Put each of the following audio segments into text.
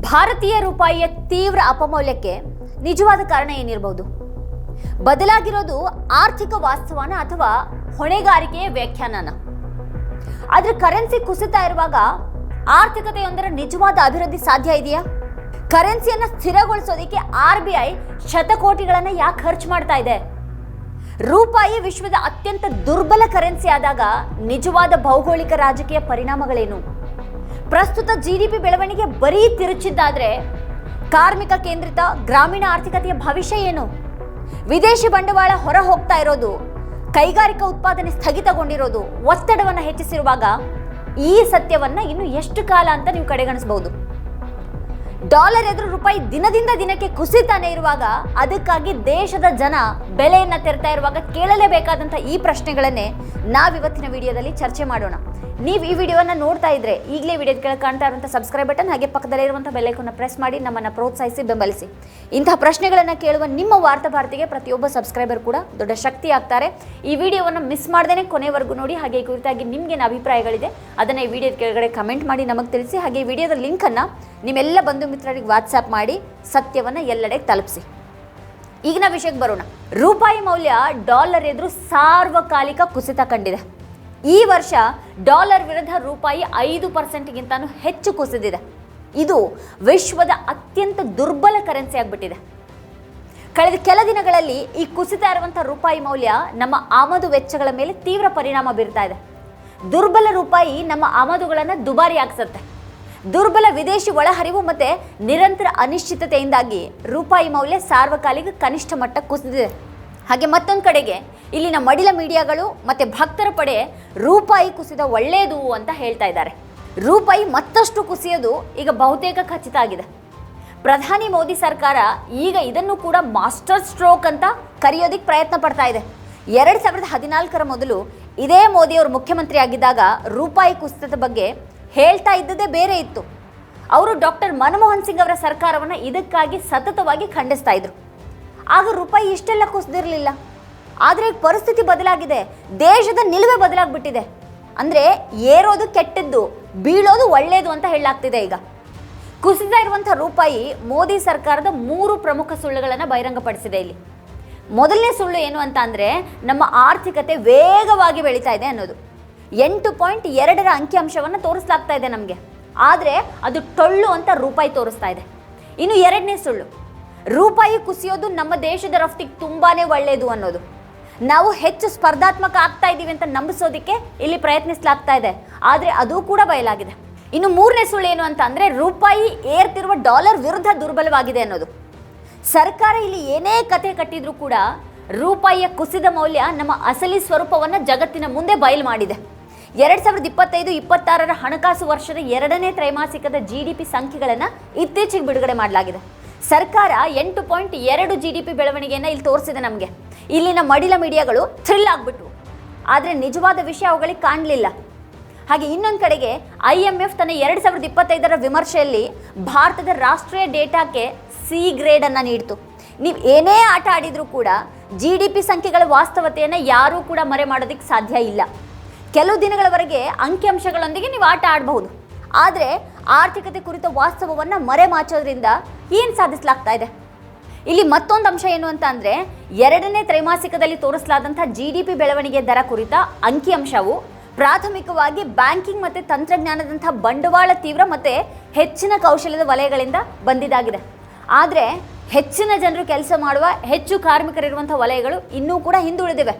ಭಾರತೀಯ ರೂಪಾಯಿಯ ತೀವ್ರ ಅಪಮೌಲ್ಯಕ್ಕೆ ನಿಜವಾದ ಕಾರಣ ಏನಿರಬಹುದು? ಬದಲಾಗಿರೋದು ಆರ್ಥಿಕ ವಾಸ್ತವನ ಅಥವಾ ಹೊಣೆಗಾರಿಕೆಯ ವ್ಯಾಖ್ಯಾನನ. ಆದ್ರೆ ಕರೆನ್ಸಿ ಕುಸಿತಾ ಇರುವಾಗ ಆರ್ಥಿಕತೆಯೊಂದರ ನಿಜವಾದ ಅಭಿವೃದ್ಧಿ ಸಾಧ್ಯ ಇದೆಯಾ? ಕರೆನ್ಸಿಯನ್ನು ಸ್ಥಿರಗೊಳಿಸೋದಕ್ಕೆ ಆರ್ ಬಿ ಐ ಶತಕೋಟಿಗಳನ್ನ ಯಾಕೆ ಖರ್ಚು ಮಾಡ್ತಾ ಇದೆ? ರೂಪಾಯಿ ವಿಶ್ವದ ಅತ್ಯಂತ ದುರ್ಬಲ ಕರೆನ್ಸಿ ಆದಾಗ ನಿಜವಾದ ಭೌಗೋಳಿಕ ರಾಜಕೀಯ ಪರಿಣಾಮಗಳೇನು? ಪ್ರಸ್ತುತ ಜಿಡಿಪಿ ಬೆಳವಣಿಗೆ ಬರೀ ತಿರುಚಿದ್ದಾದ್ರೆ ಕಾರ್ಮಿಕ ಕೇಂದ್ರಿತ ಗ್ರಾಮೀಣ ಆರ್ಥಿಕತೆಯ ಭವಿಷ್ಯ ಏನು? ವಿದೇಶಿ ಬಂಡವಾಳ ಹೊರ ಹೋಗ್ತಾ ಇರೋದು, ಕೈಗಾರಿಕಾ ಉತ್ಪಾದನೆ ಸ್ಥಗಿತಗೊಂಡಿರೋದು ಒತ್ತಡವನ್ನು ಹೆಚ್ಚಿಸಿರುವಾಗ ಈ ಸತ್ಯವನ್ನ ಇನ್ನು ಎಷ್ಟು ಕಾಲ ಅಂತ ನೀವು ಕಡೆಗಣಿಸಬಹುದು. ಡಾಲರ್ ಎದುರು ರೂಪಾಯಿ ದಿನದಿಂದ ದಿನಕ್ಕೆ ಕುಸಿತಾನೆ ಇರುವಾಗ ಅದಕ್ಕಾಗಿ ದೇಶದ ಜನ ಬೆಲೆಯನ್ನ ತೆರ್ತಾ ಇರುವಾಗ ಕೇಳಲೇಬೇಕಾದಂಥ ಈ ಪ್ರಶ್ನೆಗಳನ್ನೇ ನಾವಿವತ್ತಿನ ವಿಡಿಯೋದಲ್ಲಿ ಚರ್ಚೆ ಮಾಡೋಣ. ನೀವು ಈ ವಿಡಿಯೋನ ನೋಡ್ತಾ ಇದ್ರೆ ಈಗಲೇ ವಿಡಿಯೋ ಕೆಳಗೆ ಕಾಣ್ತಾ ಇರುವಂಥ ಸಬ್ಸ್ಕ್ರೈಬ್ ಬಟನ್ ಹಾಗೆ ಪಕ್ಕದಲ್ಲಿರುವಂಥ ಬೆಲ್ಲೈಕನ್ನ ಪ್ರೆಸ್ ಮಾಡಿ ನಮ್ಮನ್ನು ಪ್ರೋತ್ಸಾಹಿಸಿ, ಬೆಂಬಲಿಸಿ. ಇಂತಹ ಪ್ರಶ್ನೆಗಳನ್ನು ಕೇಳುವ ನಿಮ್ಮ ವಾರ್ತಾ ಭಾರತಿಗೆ ಪ್ರತಿಯೊಬ್ಬ ಸಬ್ಸ್ಕ್ರೈಬರ್ ಕೂಡ ದೊಡ್ಡ ಶಕ್ತಿ ಆಗ್ತಾರೆ. ಈ ವಿಡಿಯೋವನ್ನು ಮಿಸ್ ಮಾಡ್ದೇನೆ ಕೊನೆವರೆಗೂ ನೋಡಿ, ಹಾಗೆ ಈ ಕುರಿತಾಗಿ ನಿಮ್ಗೇನು ಅಭಿಪ್ರಾಯಗಳಿದೆ, ಅದನ್ನು ಈ ವಿಡಿಯೋದ ಕೆಳಗಡೆ ಕಮೆಂಟ್ ಮಾಡಿ ನಮಗೆ ತಿಳಿಸಿ, ಹಾಗೆ ಈ ವಿಡಿಯೋದ ಲಿಂಕನ್ನು ನಿಮ್ಮೆಲ್ಲ ಬಂಧು ಮಿತ್ರರಿಗೆ ವಾಟ್ಸ್ಆ್ಯಪ್ ಮಾಡಿ ಸತ್ಯವನ್ನು ಎಲ್ಲೆಡೆ ತಲುಪಿಸಿ. ಈಗಿನ ವಿಷಯಕ್ಕೆ ಬರೋಣ. ರೂಪಾಯಿ ಮೌಲ್ಯ ಡಾಲರ್ ಎದುರು ಸಾರ್ವಕಾಲಿಕ ಕುಸಿತ ಕಂಡಿದೆ. ಈ ವರ್ಷ ಡಾಲರ್ ವಿರುದ್ಧ ರೂಪಾಯಿ ಐದು ಪರ್ಸೆಂಟ್ಗಿಂತನೂ ಹೆಚ್ಚು ಕುಸಿದಿದೆ. ಇದು ವಿಶ್ವದ ಅತ್ಯಂತ ದುರ್ಬಲ ಕರೆನ್ಸಿ ಆಗಿಬಿಟ್ಟಿದೆ. ಕಳೆದ ಕೆಲ ದಿನಗಳಲ್ಲಿ ಈ ಕುಸಿತ ಇರುವಂಥ ರೂಪಾಯಿ ಮೌಲ್ಯ ನಮ್ಮ ಆಮದು ವೆಚ್ಚಗಳ ಮೇಲೆ ತೀವ್ರ ಪರಿಣಾಮ ಬೀರ್ತಾ ಇದೆ. ದುರ್ಬಲ ರೂಪಾಯಿ ನಮ್ಮ ಆಮದುಗಳನ್ನು ದುಬಾರಿ ಹಾಕ್ಸತ್ತೆ ದುರ್ಬಲ ವಿದೇಶಿ ಒಳಹರಿವು ಮತ್ತೆ ನಿರಂತರ ಅನಿಶ್ಚಿತತೆಯಿಂದಾಗಿ ರೂಪಾಯಿ ಮೌಲ್ಯ ಸಾರ್ವಕಾಲಿಕ ಕನಿಷ್ಠ ಮಟ್ಟ ಕುಸಿದಿದೆ. ಹಾಗೆ ಮತ್ತೊಂದು ಕಡೆಗೆ, ಇಲ್ಲಿನ ಮಡಿಲ ಮೀಡಿಯಾಗಳು ಮತ್ತು ಭಕ್ತರ ಪಡೆ ರೂಪಾಯಿ ಕುಸಿದ ಒಳ್ಳೆಯದು ಅಂತ ಹೇಳ್ತಾ ಇದ್ದಾರೆ. ರೂಪಾಯಿ ಮತ್ತಷ್ಟು ಕುಸಿಯೋದು ಈಗ ಬಹುತೇಕ ಖಚಿತ ಆಗಿದೆ. ಪ್ರಧಾನಿ ಮೋದಿ ಸರ್ಕಾರ ಈಗ ಇದನ್ನು ಕೂಡ ಮಾಸ್ಟರ್ ಸ್ಟ್ರೋಕ್ ಅಂತ ಕರೆಯೋದಕ್ಕೆ ಪ್ರಯತ್ನ ಪಡ್ತಾ ಇದೆ. ಎರಡು ಸಾವಿರದ ಹದಿನಾಲ್ಕರ ಮೊದಲು ಇದೇ ಮೋದಿಯವರು ಮುಖ್ಯಮಂತ್ರಿ ಆಗಿದ್ದಾಗ ರೂಪಾಯಿ ಕುಸಿತದ ಬಗ್ಗೆ ಹೇಳ್ತಾ ಇದ್ದದೇ ಬೇರೆ ಇತ್ತು. ಅವರು ಡಾಕ್ಟರ್ ಮನಮೋಹನ್ ಸಿಂಗ್ ಅವರ ಸರ್ಕಾರವನ್ನು ಇದಕ್ಕಾಗಿ ಸತತವಾಗಿ ಖಂಡಿಸ್ತಾ ಇದ್ರು. ಆಗ ರೂಪಾಯಿ ಇಷ್ಟೆಲ್ಲ ಕುಸಿದಿರಲಿಲ್ಲ. ಆದರೆ ಈಗ ಪರಿಸ್ಥಿತಿ ಬದಲಾಗಿದೆ. ದೇಶದ ನಿಲುವೆ ಬದಲಾಗ್ಬಿಟ್ಟಿದೆ. ಅಂದರೆ ಏರೋದು ಕೆಟ್ಟದ್ದು, ಬೀಳೋದು ಒಳ್ಳೆಯದು ಅಂತ ಹೇಳಲಾಗ್ತಿದೆ ಈಗ. ಕುಸಿದ ಇರುವಂಥ ರೂಪಾಯಿ ಮೋದಿ ಸರ್ಕಾರದ ಮೂರು ಪ್ರಮುಖ ಸುಳ್ಳುಗಳನ್ನು ಬಹಿರಂಗಪಡಿಸಿದೆ ಇಲ್ಲಿ. ಮೊದಲನೇ ಸುಳ್ಳು ಏನು ಅಂತ ಅಂದರೆ ನಮ್ಮ ಆರ್ಥಿಕತೆ ವೇಗವಾಗಿ ಬೆಳೀತಾ ಇದೆ ಅನ್ನೋದು. ಎಂಟು ಪಾಯಿಂಟ್ ಎರಡರ ಅಂಕಿಅಂಶವನ್ನು ತೋರಿಸ್ಲಾಗ್ತಾ ಇದೆ ನಮಗೆ. ಆದರೆ ಅದು ಟೊಳ್ಳು ಅಂತ ರೂಪಾಯಿ ತೋರಿಸ್ತಾ ಇದೆ. ಇನ್ನು ಎರಡನೇ ಸುಳ್ಳು. ರೂಪಾಯಿ ಕುಸಿಯೋದು ನಮ್ಮ ದೇಶದ ರಫ್ತಿಗೆ ತುಂಬಾನೇ ಒಳ್ಳೆಯದು ಅನ್ನೋದು. ನಾವು ಹೆಚ್ಚು ಸ್ಪರ್ಧಾತ್ಮಕ ಆಗ್ತಾ ಇದ್ದೀವಿ ಅಂತ ನಂಬಿಸೋದಕ್ಕೆ ಇಲ್ಲಿ ಪ್ರಯತ್ನಿಸಲಾಗ್ತಾ ಇದೆ. ಆದರೆ ಅದು ಕೂಡ ಬಯಲಾಗಿದೆ. ಇನ್ನು ಮೂರನೇ ಸುಳ್ಳು ಏನು ಅಂತ ಅಂದರೆ ರೂಪಾಯಿ ಏರ್ತಿರುವ ಡಾಲರ್ ವಿರುದ್ಧ ದುರ್ಬಲವಾಗಿದೆ ಅನ್ನೋದು. ಸರ್ಕಾರ ಇಲ್ಲಿ ಏನೇ ಕತೆ ಕಟ್ಟಿದ್ರೂ ಕೂಡ ರೂಪಾಯಿಯ ಕುಸಿದ ಮೌಲ್ಯ ನಮ್ಮ ಅಸಲಿ ಸ್ವರೂಪವನ್ನು ಜಗತ್ತಿನ ಮುಂದೆ ಬಯಲು ಮಾಡಿದೆ. ಎರಡು ಸಾವಿರದ ಇಪ್ಪತ್ತೈದು, ಇಪ್ಪತ್ತಾರರ ಹಣಕಾಸು ವರ್ಷದ ಎರಡನೇ ತ್ರೈಮಾಸಿಕದ ಜಿ ಡಿ ಪಿ ಸಂಖ್ಯೆಗಳನ್ನು ಇತ್ತೀಚೆಗೆ ಬಿಡುಗಡೆ ಮಾಡಲಾಗಿದೆ. ಸರ್ಕಾರ ಎಂಟು ಪಾಯಿಂಟ್ ಎರಡು ಜಿ ಡಿ ಪಿ ಬೆಳವಣಿಗೆಯನ್ನು ಇಲ್ಲಿ ತೋರಿಸಿದೆ ನಮಗೆ. ಇಲ್ಲಿನ ಮಡಿಲ ಮೀಡಿಯಾಗಳು ಥ್ರಿಲ್ ಆಗಿಬಿಟ್ವು. ಆದರೆ ನಿಜವಾದ ವಿಷಯ ಅವುಗಳಿಗೆ ಕಾಣಲಿಲ್ಲ. ಹಾಗೆ ಇನ್ನೊಂದು ಕಡೆಗೆ ಐ ಎಂ ಎಫ್ ತನ್ನ ಎರಡು ಸಾವಿರದ ಇಪ್ಪತ್ತೈದರ ವಿಮರ್ಶೆಯಲ್ಲಿ ಭಾರತದ ರಾಷ್ಟ್ರೀಯ ಡೇಟಾಕ್ಕೆ ಸಿ ಗ್ರೇಡನ್ನು ನೀಡಿತು. ನೀವು ಏನೇ ಆಟ ಆಡಿದರೂ ಕೂಡ ಜಿ ಡಿ ಪಿ ಸಂಖ್ಯೆಗಳ ವಾಸ್ತವತೆಯನ್ನು ಯಾರೂ ಕೂಡ ಮರೆ ಮಾಡೋದಕ್ಕೆ ಸಾಧ್ಯ ಇಲ್ಲ. ಕೆಲವು ದಿನಗಳವರೆಗೆ ಅಂಕಿಅಂಶಗಳೊಂದಿಗೆ ನೀವು ಆಟ ಆಡಬಹುದು. ಆದರೆ ಆರ್ಥಿಕತೆ ಕುರಿತ ವಾಸ್ತವವನ್ನು ಮರೆಮಾಚೋದ್ರಿಂದ ಏನು ಸಾಧಿಸಲಾಗ್ತಾ ಇದೆ? ಇಲ್ಲಿ ಮತ್ತೊಂದು ಅಂಶ ಏನು ಅಂತ ಅಂದರೆ ಎರಡನೇ ತ್ರೈಮಾಸಿಕದಲ್ಲಿ ತೋರಿಸಲಾದಂಥ ಜಿ ಡಿ ಪಿ ಬೆಳವಣಿಗೆ ದರ ಕುರಿತ ಅಂಕಿಅಂಶವು ಪ್ರಾಥಮಿಕವಾಗಿ ಬ್ಯಾಂಕಿಂಗ್ ಮತ್ತು ತಂತ್ರಜ್ಞಾನದಂಥ ಬಂಡವಾಳ ತೀವ್ರ ಮತ್ತು ಹೆಚ್ಚಿನ ಕೌಶಲ್ಯದ ವಲಯಗಳಿಂದ ಬಂದಿದ್ದಾಗಿದೆ ಆದರೆ ಹೆಚ್ಚಿನ ಜನರು ಕೆಲಸ ಮಾಡುವ ಹೆಚ್ಚು ಕಾರ್ಮಿಕರಿರುವಂಥ ವಲಯಗಳು ಇನ್ನೂ ಕೂಡ ಹಿಂದುಳಿದಿವೆ.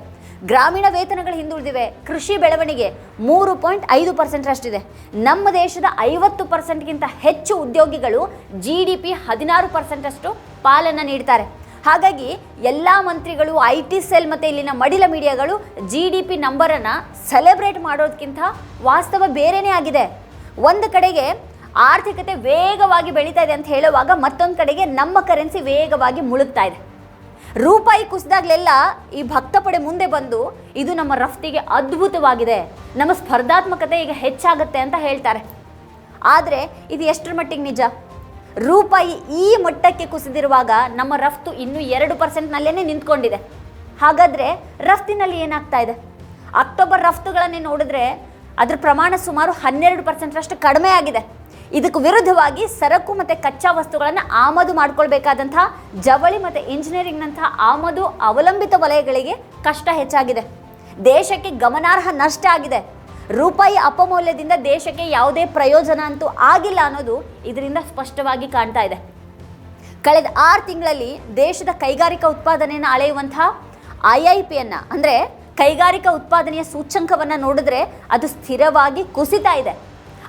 ಗ್ರಾಮೀಣ ವೇತನಗಳು ಹಿಂದುಳಿದಿವೆ. ಕೃಷಿ ಬೆಳವಣಿಗೆ ಮೂರು ಪಾಯಿಂಟ್ ಐದು ಪರ್ಸೆಂಟ್ರಷ್ಟಿದೆ ನಮ್ಮ ದೇಶದ ಐವತ್ತು ಪರ್ಸೆಂಟ್ಗಿಂತ ಹೆಚ್ಚು ಉದ್ಯೋಗಿಗಳು ಜಿ ಡಿ ಪಿ ಹದಿನಾರು ಪರ್ಸೆಂಟಷ್ಟು ಪಾಲನ್ನು ನೀಡ್ತಾರೆ. ಹಾಗಾಗಿ ಎಲ್ಲ ಮಂತ್ರಿಗಳು, ಐ ಟಿ ಸೆಲ್ ಮತ್ತು ಇಲ್ಲಿನ ಮಡಿಲ ಮೀಡಿಯಾಗಳು ಜಿ ಡಿ ಪಿ ನಂಬರನ್ನು ಸೆಲೆಬ್ರೇಟ್ ಮಾಡೋದಕ್ಕಿಂತ ವಾಸ್ತವ ಬೇರೆಯೇ ಆಗಿದೆ. ಒಂದು ಕಡೆಗೆ ಆರ್ಥಿಕತೆ ವೇಗವಾಗಿ ಬೆಳೀತಾ ಇದೆ ಅಂತ ಹೇಳುವಾಗ ಮತ್ತೊಂದು ಕಡೆಗೆ ನಮ್ಮ ಕರೆನ್ಸಿ ವೇಗವಾಗಿ ಮುಳುಗ್ತಾ ಇದೆ. ರೂಪಾಯಿ ಕುಸಿದಾಗಲೆಲ್ಲ ಈ ಭಕ್ತ ಪಡೆ ಮುಂದೆ ಬಂದು ಇದು ನಮ್ಮ ರಫ್ತಿಗೆ ಅದ್ಭುತವಾಗಿದೆ. ನಮ್ಮ ಸ್ಪರ್ಧಾತ್ಮಕತೆ ಈಗ ಹೆಚ್ಚಾಗುತ್ತೆ ಅಂತ ಹೇಳ್ತಾರೆ. ಆದರೆ ಇದು ಎಷ್ಟರ ಮಟ್ಟಿಗೆ ನಿಜ? ರೂಪಾಯಿ ಈ ಮಟ್ಟಕ್ಕೆ ಕುಸಿದಿರುವಾಗ ನಮ್ಮ ರಫ್ತು ಇನ್ನೂ ಎರಡು ಪರ್ಸೆಂಟ್ನಲ್ಲೇ ನಿಂತ್ಕೊಂಡಿದೆ. ಹಾಗಾದರೆ ರಫ್ತಿನಲ್ಲಿ ಏನಾಗ್ತಾ ಇದೆ? ಅಕ್ಟೋಬರ್ ರಫ್ತುಗಳನ್ನೇ ನೋಡಿದ್ರೆ ಅದ್ರ ಪ್ರಮಾಣ ಸುಮಾರು ಹನ್ನೆರಡು ಪರ್ಸೆಂಟ್ರಷ್ಟು ಕಡಿಮೆ ಆಗಿದೆ. ಇದಕ್ಕೆ ವಿರುದ್ಧವಾಗಿ ಸರಕು ಮತ್ತು ಕಚ್ಚಾ ವಸ್ತುಗಳನ್ನು ಆಮದು ಮಾಡಿಕೊಳ್ಬೇಕಾದಂಥ ಜವಳಿ ಮತ್ತು ಇಂಜಿನಿಯರಿಂಗ್ನಂತಹ ಆಮದು ಅವಲಂಬಿತ ವಲಯಗಳಿಗೆ ಕಷ್ಟ ಹೆಚ್ಚಾಗಿದೆ. ದೇಶಕ್ಕೆ ಗಮನಾರ್ಹ ನಷ್ಟ ಆಗಿದೆ. ರೂಪಾಯಿ ಅಪಮೌಲ್ಯದಿಂದ ದೇಶಕ್ಕೆ ಯಾವುದೇ ಪ್ರಯೋಜನ ಅಂತೂ ಆಗಿಲ್ಲ ಅನ್ನೋದು ಇದರಿಂದ ಸ್ಪಷ್ಟವಾಗಿ ಕಾಣ್ತಾ ಇದೆ. ಕಳೆದ ಆರು ತಿಂಗಳಲ್ಲಿ ದೇಶದ ಕೈಗಾರಿಕಾ ಉತ್ಪಾದನೆಯನ್ನು ಅಳೆಯುವಂತಹ ಐ ಐ ಪಿಯನ್ನು, ಅಂದರೆ ಕೈಗಾರಿಕಾ ಉತ್ಪಾದನೆಯ ಸೂಚ್ಯಂಕವನ್ನು ನೋಡಿದ್ರೆ ಅದು ಸ್ಥಿರವಾಗಿ ಕುಸಿತಾ ಇದೆ.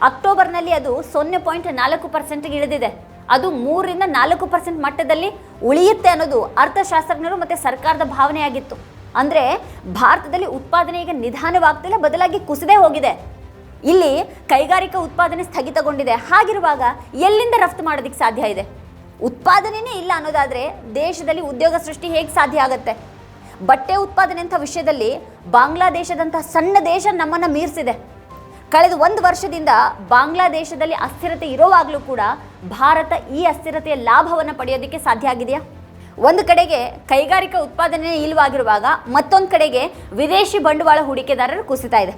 ಅಕ್ಟೋಬರ್ನಲ್ಲಿ ಅದು ಸೊನ್ನೆ ಪಾಯಿಂಟ್ ನಾಲ್ಕು ಪರ್ಸೆಂಟ್ಗೆ ಇಳಿದಿದೆ. ಅದು ಮೂರರಿಂದ ನಾಲ್ಕು ಪರ್ಸೆಂಟ್ ಮಟ್ಟದಲ್ಲಿ ಉಳಿಯುತ್ತೆ ಅನ್ನೋದು ಅರ್ಥಶಾಸ್ತ್ರಜ್ಞರು ಮತ್ತು ಸರ್ಕಾರದ ಭಾವನೆಯಾಗಿತ್ತು. ಅಂದರೆ ಭಾರತದಲ್ಲಿ ಉತ್ಪಾದನೆ ಈಗ ನಿಧಾನವಾಗ್ತಿಲ್ಲ, ಬದಲಾಗಿ ಕುಸಿದೇ ಹೋಗಿದೆ. ಇಲ್ಲಿ ಕೈಗಾರಿಕಾ ಉತ್ಪಾದನೆ ಸ್ಥಗಿತಗೊಂಡಿದೆ. ಹಾಗಿರುವಾಗ ಎಲ್ಲಿಂದ ರಫ್ತು ಮಾಡೋದಕ್ಕೆ ಸಾಧ್ಯ ಇದೆ? ಉತ್ಪಾದನೆಯೇ ಇಲ್ಲ ಅನ್ನೋದಾದರೆ ದೇಶದಲ್ಲಿ ಉದ್ಯೋಗ ಸೃಷ್ಟಿ ಹೇಗೆ ಸಾಧ್ಯ ಆಗುತ್ತೆ? ಬಟ್ಟೆ ಉತ್ಪಾದನೆ ಅಂತ ವಿಷಯದಲ್ಲಿ ಬಾಂಗ್ಲಾದೇಶದಂತಹ ಸಣ್ಣ ದೇಶ ನಮ್ಮನ್ನು ಮೀರಿಸಿದೆ. ಕಳೆದ ಒಂದು ವರ್ಷದಿಂದ ಬಾಂಗ್ಲಾದೇಶದಲ್ಲಿ ಅಸ್ಥಿರತೆ ಇರೋವಾಗಲೂ ಕೂಡ ಭಾರತ ಈ ಅಸ್ಥಿರತೆಯ ಲಾಭವನ್ನು ಪಡೆಯೋದಕ್ಕೆ ಸಾಧ್ಯ ಆಗಿದೆಯಾ? ಒಂದು ಕಡೆಗೆ ಕೈಗಾರಿಕಾ ಉತ್ಪಾದನೆ ಇಲ್ಲವಾಗಿರುವಾಗ ಮತ್ತೊಂದು ಕಡೆಗೆ ವಿದೇಶಿ ಬಂಡವಾಳ ಹೂಡಿಕೆದಾರರು ಕುಸಿತಾ ಇದೆ.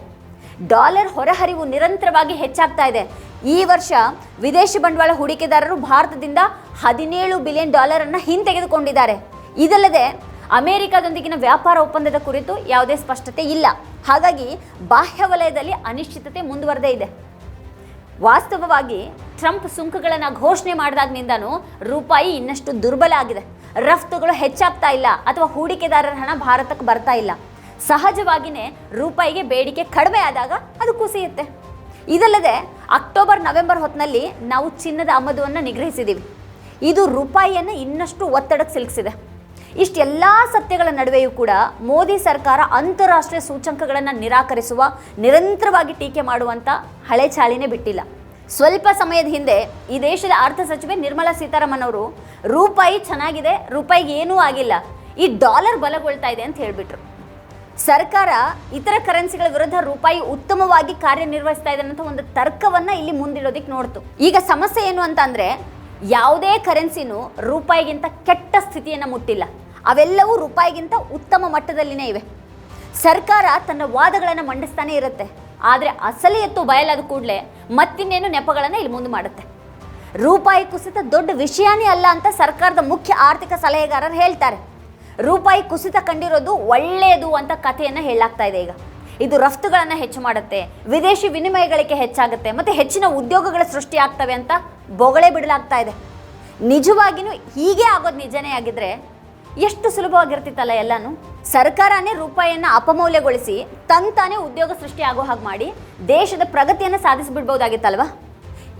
ಡಾಲರ್ ಹೊರಹರಿವು ನಿರಂತರವಾಗಿ ಹೆಚ್ಚಾಗ್ತಾ ಇದೆ. ಈ ವರ್ಷ ವಿದೇಶಿ ಬಂಡವಾಳ ಹೂಡಿಕೆದಾರರು ಭಾರತದಿಂದ ಹದಿನೇಳು ಬಿಲಿಯನ್ ಡಾಲರನ್ನು ಹಿಂತೆಗೆದುಕೊಂಡಿದ್ದಾರೆ. ಇದಲ್ಲದೆ ಅಮೆರಿಕದೊಂದಿಗಿನ ವ್ಯಾಪಾರ ಒಪ್ಪಂದದ ಕುರಿತು ಯಾವುದೇ ಸ್ಪಷ್ಟತೆ ಇಲ್ಲ. ಹಾಗಾಗಿ ಬಾಹ್ಯ ವಲಯದಲ್ಲಿ ಅನಿಶ್ಚಿತತೆ ಮುಂದುವರೆದೇ ಇದೆ. ವಾಸ್ತವವಾಗಿ ಟ್ರಂಪ್ ಸುಂಕಗಳನ್ನು ಘೋಷಣೆ ಮಾಡಿದಾಗಿನಿಂದನೂ ರೂಪಾಯಿ ಇನ್ನಷ್ಟು ದುರ್ಬಲ ಆಗಿದೆ. ರಫ್ತುಗಳು ಹೆಚ್ಚಾಗ್ತಾ ಇಲ್ಲ ಅಥವಾ ಹೂಡಿಕೆದಾರರ ಹಣ ಭಾರತಕ್ಕೆ ಬರ್ತಾ ಇಲ್ಲ. ಸಹಜವಾಗಿಯೇ ರೂಪಾಯಿಗೆ ಬೇಡಿಕೆ ಕಡಿಮೆ ಆದಾಗ ಅದು ಕುಸಿಯುತ್ತೆ. ಇದಲ್ಲದೆ ಅಕ್ಟೋಬರ್ ನವೆಂಬರ್ ಹೊತ್ತಿನಲ್ಲಿ ನಾವು ಚಿನ್ನದ ಆಮದುವನ್ನು ನಿಗ್ರಹಿಸಿದ್ದೀವಿ ಇದು ರೂಪಾಯಿಯನ್ನು ಇನ್ನಷ್ಟು ಒತ್ತಡಕ್ಕೆ ಸಿಲುಕಿಸಿದೆ. ಇಷ್ಟೆಲ್ಲ ಸತ್ಯಗಳ ನಡುವೆಯೂ ಕೂಡ ಮೋದಿ ಸರ್ಕಾರ ಅಂತಾರಾಷ್ಟ್ರೀಯ ಸೂಚಂಕಗಳನ್ನು ನಿರಾಕರಿಸುವ, ನಿರಂತರವಾಗಿ ಟೀಕೆ ಮಾಡುವಂಥ ಹಳೆ ಚಾಳಿನೇ ಬಿಟ್ಟಿಲ್ಲ. ಸ್ವಲ್ಪ ಸಮಯದ ಹಿಂದೆ ಈ ದೇಶದ ಅರ್ಥ ಸಚಿವೆ ನಿರ್ಮಲಾ ಸೀತಾರಾಮನ್ ಅವರು ರೂಪಾಯಿ ಚೆನ್ನಾಗಿದೆ, ರೂಪಾಯಿಗೆ ಏನೂ ಆಗಿಲ್ಲ, ಈ ಡಾಲರ್ ಬಲಗೊಳ್ತಾ ಇದೆ ಅಂತ ಹೇಳಿಬಿಟ್ರು. ಸರ್ಕಾರ ಇತರ ಕರೆನ್ಸಿಗಳ ವಿರುದ್ಧ ರೂಪಾಯಿ ಉತ್ತಮವಾಗಿ ಕಾರ್ಯನಿರ್ವಹಿಸ್ತಾ ಇದೆ ಅನ್ನೋ ಒಂದು ತರ್ಕವನ್ನು ಇಲ್ಲಿ ಮುಂದಿಡೋದಕ್ಕೆ ನೋಡ್ತು. ಈಗ ಸಮಸ್ಯೆ ಏನು ಅಂತ ಯಾವುದೇ ಕರೆನ್ಸಿನೂ ರೂಪಾಯಿಗಿಂತ ಕೆಟ್ಟ ಸ್ಥಿತಿಯನ್ನು ಮುಟ್ಟಿಲ್ಲ. ಅವೆಲ್ಲವೂ ರೂಪಾಯಿಗಿಂತ ಉತ್ತಮ ಮಟ್ಟದಲ್ಲಿನೇ ಇವೆ. ಸರ್ಕಾರ ತನ್ನ ವಾದಗಳನ್ನು ಮಂಡಿಸ್ತಾನೆ ಇರುತ್ತೆ. ಆದರೆ ಅಸಲಿ ಎತ್ತು ಬಯಲಾದ ಕೂಡಲೇ ಮತ್ತಿನ್ನೇನು ನೆಪಗಳನ್ನು ಇಲ್ಲಿ ಮುಂದೆ ಮಾಡುತ್ತೆ. ರೂಪಾಯಿ ಕುಸಿತ ದೊಡ್ಡ ವಿಷಯನೇ ಅಲ್ಲ ಅಂತ ಸರ್ಕಾರದ ಮುಖ್ಯ ಆರ್ಥಿಕ ಸಲಹೆಗಾರರು ಹೇಳ್ತಾರೆ. ರೂಪಾಯಿ ಕುಸಿತ ಕಂಡಿರೋದು ಒಳ್ಳೆಯದು ಅಂತ ಕಥೆಯನ್ನು ಹೇಳಲಾಗ್ತಾ ಇದೆ ಈಗ. ಇದು ರಫ್ತುಗಳನ್ನು ಹೆಚ್ಚು ಮಾಡುತ್ತೆ, ವಿದೇಶಿ ವಿನಿಮಯಗಳಿಗೆ ಹೆಚ್ಚಾಗುತ್ತೆ, ಮತ್ತು ಹೆಚ್ಚಿನ ಉದ್ಯೋಗಗಳ ಸೃಷ್ಟಿ ಆಗ್ತವೆ ಅಂತ ಬೊಗಳೆ ಬಿಡಲಾಗ್ತಾ ಇದೆ. ನಿಜವಾಗಿಯೂ ಹೀಗೆ ಆಗೋದು ನಿಜನೇ ಆಗಿದ್ರೆ ಎಷ್ಟು ಸುಲಭವಾಗಿರ್ತಿತ್ತಲ್ಲ ಎಲ್ಲಾನು? ಸರ್ಕಾರನೇ ರೂಪಾಯಿಯನ್ನು ಅಪಮೌಲ್ಯಗೊಳಿಸಿ ತಂತಾನೇ ಉದ್ಯೋಗ ಸೃಷ್ಟಿ ಆಗೋ ಹಾಗೆ ಮಾಡಿ ದೇಶದ ಪ್ರಗತಿಯನ್ನು ಸಾಧಿಸಿಬಿಡ್ಬೋದಾಗಿತ್ತಲ್ವಾ?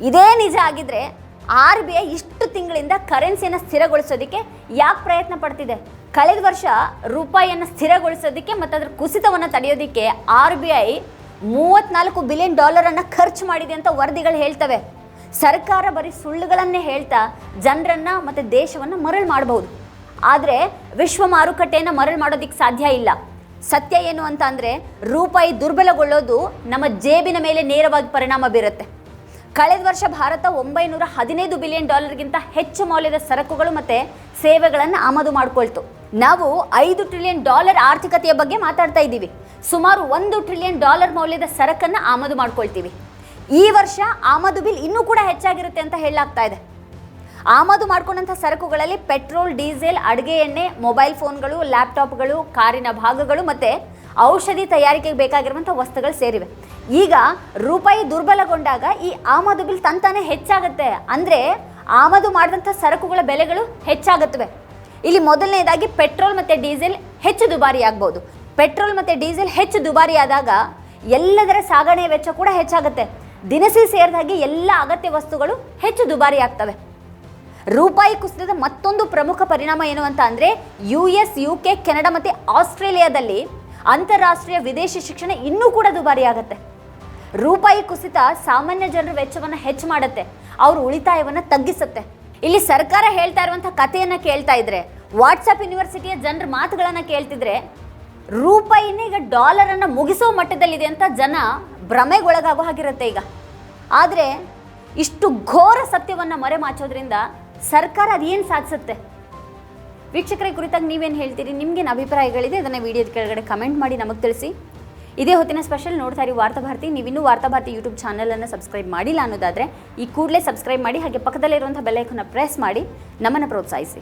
ಇದೇ ನಿಜ ಆಗಿದ್ರೆ ಆರ್ ಬಿ ಐ ಇಷ್ಟು ತಿಂಗಳಿಂದ ಕರೆನ್ಸಿಯನ್ನು ಸ್ಥಿರಗೊಳಿಸೋದಕ್ಕೆ ಯಾಕೆ ಪ್ರಯತ್ನ ಪಡ್ತಿದೆ? ಕಳೆದ ವರ್ಷ ರೂಪಾಯಿಯನ್ನು ಸ್ಥಿರಗೊಳಿಸೋದಕ್ಕೆ ಮತ್ತು ಅದರ ಕುಸಿತವನ್ನು ತಡೆಯೋದಕ್ಕೆ ಆರ್ ಬಿ ಐ ಮೂವತ್ನಾಲ್ಕು ಬಿಲಿಯನ್ ಡಾಲರನ್ನು ಖರ್ಚು ಮಾಡಿದೆ ಅಂತ ವರದಿಗಳು ಹೇಳ್ತವೆ. ಸರ್ಕಾರ ಬರೀ ಸುಳ್ಳುಗಳನ್ನೇ ಹೇಳ್ತಾ ಜನರನ್ನು ಮತ್ತು ದೇಶವನ್ನು ಮರಳು ಮಾಡಬಹುದು. ಆದರೆ ವಿಶ್ವ ಮಾರುಕಟ್ಟೆಯನ್ನು ಮರಳು ಮಾಡೋದಕ್ಕೆ ಸಾಧ್ಯ ಇಲ್ಲ. ಸತ್ಯ ಏನು ಅಂತ ಅಂದರೆ ರೂಪಾಯಿ ದುರ್ಬಲಗೊಳ್ಳೋದು ನಮ್ಮ ಜೇಬಿನ ಮೇಲೆ ನೇರವಾಗಿ ಪರಿಣಾಮ ಬೀರುತ್ತೆ. ಕಳೆದ ವರ್ಷ ಭಾರತ ಒಂಬೈನೂರ ಹದಿನೈದು ಬಿಲಿಯನ್ ಡಾಲರ್ಗಿಂತ ಹೆಚ್ಚು ಮೌಲ್ಯದ ಸರಕುಗಳು ಮತ್ತು ಸೇವೆಗಳನ್ನು ಆಮದು ಮಾಡಿಕೊಳ್ತು. ನಾವು ಐದು ಟ್ರಿಲಿಯನ್ ಡಾಲರ್ ಆರ್ಥಿಕತೆಯ ಬಗ್ಗೆ ಮಾತಾಡ್ತಾ ಇದ್ದೀವಿ. ಸುಮಾರು ಒಂದು ಟ್ರಿಲಿಯನ್ ಡಾಲರ್ ಮೌಲ್ಯದ ಸರಕನ್ನು ಆಮದು ಮಾಡ್ಕೊಳ್ತೀವಿ. ಈ ವರ್ಷ ಆಮದು ಬಿಲ್ ಇನ್ನೂ ಕೂಡ ಹೆಚ್ಚಾಗಿರುತ್ತೆ ಅಂತ ಹೇಳಲಾಗ್ತಾ ಇದೆ. ಆಮದು ಮಾಡ್ಕೊಂಡಂಥ ಸರಕುಗಳಲ್ಲಿ ಪೆಟ್ರೋಲ್, ಡೀಸೆಲ್, ಅಡುಗೆ ಎಣ್ಣೆ, ಮೊಬೈಲ್ ಫೋನ್ಗಳು, ಲ್ಯಾಪ್ಟಾಪ್ಗಳು, ಕಾರಿನ ಭಾಗಗಳು ಮತ್ತು ಔಷಧಿ ತಯಾರಿಕೆಗೆ ಬೇಕಾಗಿರುವಂಥ ವಸ್ತುಗಳು ಸೇರಿವೆ. ಈಗ ರೂಪಾಯಿ ದುರ್ಬಲಗೊಂಡಾಗ ಈ ಆಮದು ಬಿಲ್ ತಂತಾನೆ ಹೆಚ್ಚಾಗುತ್ತೆ. ಅಂದರೆ ಆಮದು ಮಾಡಿದಂಥ ಸರಕುಗಳ ಬೆಲೆಗಳು ಹೆಚ್ಚಾಗುತ್ತವೆ. ಇಲ್ಲಿ ಮೊದಲನೇದಾಗಿ ಪೆಟ್ರೋಲ್ ಮತ್ತು ಡೀಸೆಲ್ ಹೆಚ್ಚು ದುಬಾರಿ ಆಗ್ಬೋದು. ಪೆಟ್ರೋಲ್ ಮತ್ತು ಡೀಸೆಲ್ ಹೆಚ್ಚು ದುಬಾರಿ ಆದಾಗ ಎಲ್ಲದರ ಸಾಗಣೆ ವೆಚ್ಚ ಕೂಡ ಹೆಚ್ಚಾಗುತ್ತೆ. ದಿನಸಿ ಸೇರಿದಾಗೆ ಎಲ್ಲ ಅಗತ್ಯ ವಸ್ತುಗಳು ಹೆಚ್ಚು ದುಬಾರಿ ಆಗ್ತವೆ. ರೂಪಾಯಿ ಕುಸಿತದ ಮತ್ತೊಂದು ಪ್ರಮುಖ ಪರಿಣಾಮ ಏನು ಅಂತ ಅಂದರೆ U S U K Canada ಮತ್ತು ಆಸ್ಟ್ರೇಲಿಯಾದಲ್ಲಿ ಅಂತಾರಾಷ್ಟ್ರೀಯ ವಿದೇಶಿ ಶಿಕ್ಷಣ ಇನ್ನೂ ಕೂಡ ದುಬಾರಿ ಆಗುತ್ತೆ ರೂಪಾಯಿ ಕುಸಿತ ಸಾಮಾನ್ಯ ಜನರ ವೆಚ್ಚವನ್ನು ಹೆಚ್ಚು ಮಾಡುತ್ತೆ. ಅವ್ರ ಉಳಿತಾಯವನ್ನು ತಗ್ಗಿಸುತ್ತೆ. ಇಲ್ಲಿ ಸರ್ಕಾರ ಹೇಳ್ತಾ ಇರುವಂಥ ಕಥೆಯನ್ನು ಕೇಳ್ತಾ ಇದ್ರೆ ವಾಟ್ಸಪ್ ಯೂನಿವರ್ಸಿಟಿಯ ಜನರ ಮಾತುಗಳನ್ನು ಕೇಳ್ತಿದ್ರೆ, ರೂಪಾಯಿನೇ ಈಗ ಡಾಲರನ್ನು ಮುಗಿಸೋ ಮಟ್ಟದಲ್ಲಿದೆ ಅಂತ ಜನ ಭ್ರಮೆಗೊಳಗಾಗೋ ಹಾಗಿರುತ್ತೆ ಈಗ. ಆದರೆ ಇಷ್ಟು ಘೋರ ಸತ್ಯವನ್ನು ಮರೆಮಾಚೋದ್ರಿಂದ ಸರ್ಕಾರ ಅದೇನು ಸಾಧಿಸುತ್ತೆ? ವೀಕ್ಷಕರ, ಕುರಿತಾಗಿ ನೀವೇನು ಹೇಳ್ತೀರಿ? ನಿಮಗೇನು ಅಭಿಪ್ರಾಯಗಳಿದೆ? ಅದನ್ನು ವಿಡಿಯೋದ ಕೆಳಗಡೆ ಕಮೆಂಟ್ ಮಾಡಿ ನಮಗೆ ತಿಳಿಸಿ. ಇದೇ ಹೊತ್ತಿನ ಸ್ಪೆಷಲ್ ನೋಡ್ತಾ ಇರಿ ವಾರ್ತಾಭಾರತಿ ನೀವಿನ್ನೂ ವಾರ್ತಾಭಾರತಿ ಯೂಟ್ಯೂಬ್ ಚಾನಲನ್ನು ಸಬ್ಸ್ಕ್ರೈಬ್ ಮಾಡಿಲ್ಲ ಅನ್ನೋದಾದರೆ ಈ ಕೂಡಲೇ ಸಬ್ಸ್ಕ್ರೈಬ್ ಮಾಡಿ, ಹಾಗೆ ಪಕ್ಕದಲ್ಲಿರುವಂಥ ಬೆಲ್ಲೈಕನ್ನ ಪ್ರೆಸ್ ಮಾಡಿ ನಮ್ಮನ್ನು ಪ್ರೋತ್ಸಾಹಿಸಿ.